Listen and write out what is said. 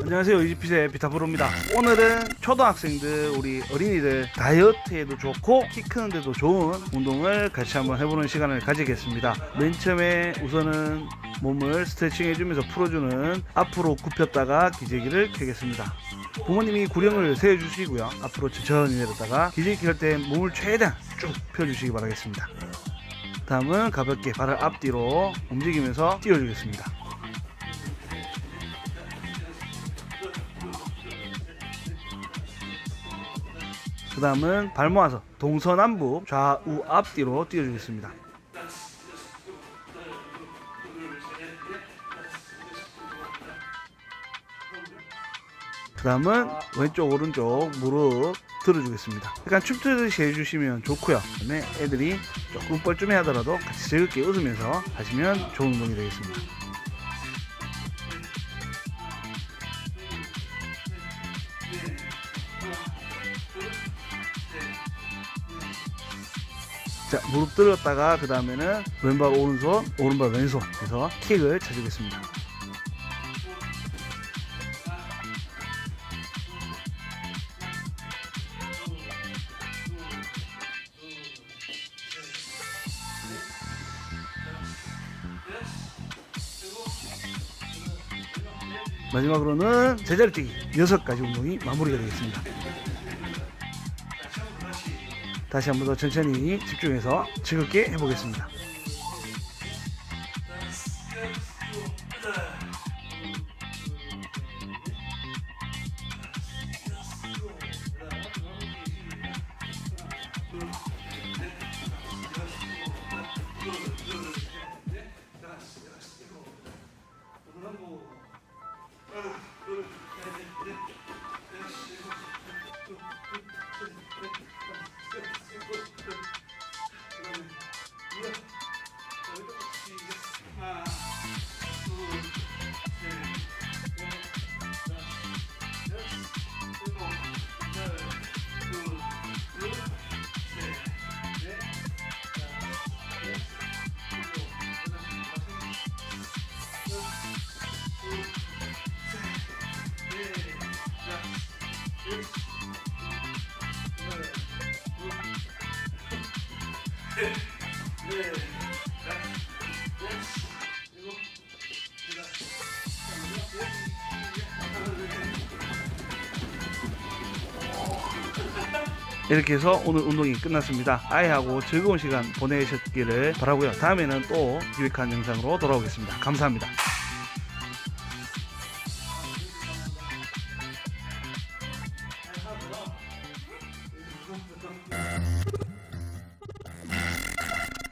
안녕하세요 이지핏의 비타브로입니다. 오늘은 초등학생들 우리 어린이들 다이어트에도 좋고 키 크는데도 좋은 운동을 같이 한번 해보는 시간을 가지겠습니다. 맨 처음에 우선은 몸을 스트레칭 해주면서 풀어주는 앞으로 굽혔다가 기재기를 켜겠습니다. 부모님이 구령을 세워주시고요. 앞으로 천천히 내렸다가 기재기 켤 때 몸을 최대한 쭉 펴주시기 바라겠습니다. 다음은 가볍게 발을 앞뒤로 움직이면서 띄워주겠습니다 그 다음은 발 모아서 동서남북 좌우 앞뒤로 띄워주겠습니다. 그 다음은 왼쪽 오른쪽 무릎 들어주겠습니다. 약간 춤추듯이 해주시면 좋고요. 그 다음에 애들이 조금 뻘쭘해 하더라도 같이 즐겁게 웃으면서 하시면 좋은 운동이 되겠습니다. 자 무릎 들었다가 그 다음에는 왼발 오른손 오른발 왼손 해서 킥을 쳐주겠습니다. 마지막으로는 제자리 뛰기. 여섯 가지 운동이 마무리가 되겠습니다 다시 한 번 더 천천히 집중해서 즐겁게 해보겠습니다. 이렇게 해서 오늘 운동이 끝났습니다. 아이하고 즐거운 시간 보내셨기를 바라고요. 다음에는 또 유익한 영상으로 돌아오겠습니다. 감사합니다.